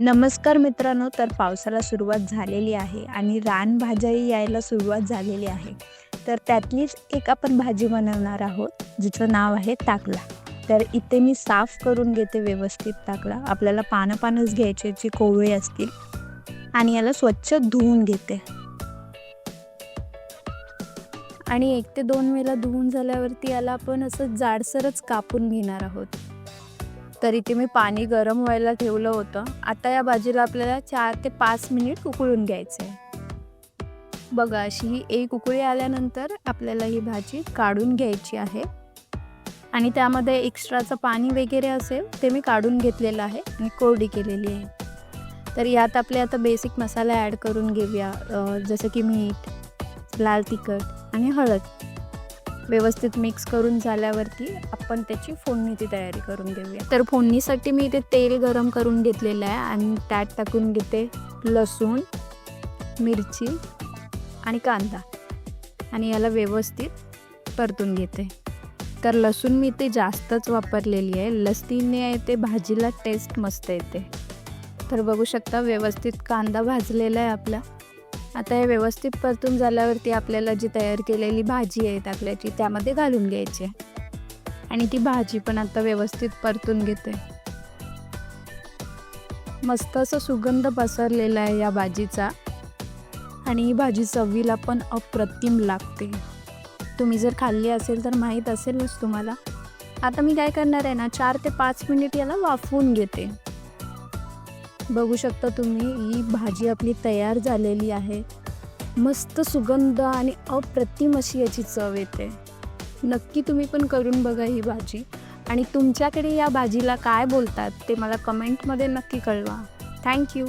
नमस्कार मित्रांनो तर पावसाला सुरुवात झालेली आहे आणि रानभाज्याही यायला सुरुवात झालेली आहे. तर त्यातलीच एक आपण भाजी बनवणार आहोत जिचं नाव आहे ताकला. तर इथे मी साफ करून घेते व्यवस्थित ताकला. आपल्याला पानं पानच घ्यायचे जी कोवळी असतील. आणि याला स्वच्छ धुवून घेते. आणि एक ते दोन वेळेला धुवून झाल्यावरती याला आपण असं जाडसरच कापून घेणार आहोत. तर इथे मी पाणी गरम व्हायला ठेवलं होतं. आता या भाजीला आपल्याला चार ते पाच मिनिट उकळून घ्यायचं आहे. बघा अशी ही एक उकळी आल्यानंतर आपल्याला ही भाजी काढून घ्यायची आहे. आणि त्यामध्ये एक्स्ट्राचं पाणी वगैरे असेल ते मी काढून घेतलेलं आहे आणि कोरडी केलेली आहे. तर यात आपले आता बेसिक मसाला ॲड करून घेऊया. जसं की मीठ लाल तिखट आणि हळद. व्यवस्थित मिक्स करून झाल्यावरती आपण त्याची फोडणीची तयारी करून घेऊया. तर फोडणीसाठी मी इथे तेल गरम करून घेतलेलं आहे आणि त्यात टाकून घेते लसूण मिरची आणि कांदा. आणि याला व्यवस्थित परतून घेते. तर लसूण मी ते जास्तच वापरलेली आहे. लसणीने आहे ते भाजीला टेस्ट मस्त येते. तर बघू शकता व्यवस्थित कांदा भाजलेला आहे आपला. आता हे व्यवस्थित परतून झाल्यावरती आपल्याला जी तयार केलेली भाजी आहे टाकल्याची त्यामध्ये घालून घ्यायची आहे. आणि ती भाजी पण आता व्यवस्थित परतून घेते. मस्त असं सुगंध पसरलेला आहे या भाजीचा. आणि ही भाजी चवीला पण अप्रतिम लागते. तुम्ही जर खाल्ली असेल तर माहीत असेलच तुम्हाला. आता मी काय करणार आहे ना चार ते पाच मिनिट याला वाफवून घेते. बघू शकता तुम्ही ही भाजी आपली तयार झालेली आहे. मस्त सुगंध आणि अप्रतिम अशी याची चव येते. नक्की तुम्ही पण करून बघा ही भाजी. आणि तुमच्याकडे या भाजीला काय बोलतात ते मला कमेंटमध्ये नक्की कळवा. थँक्यू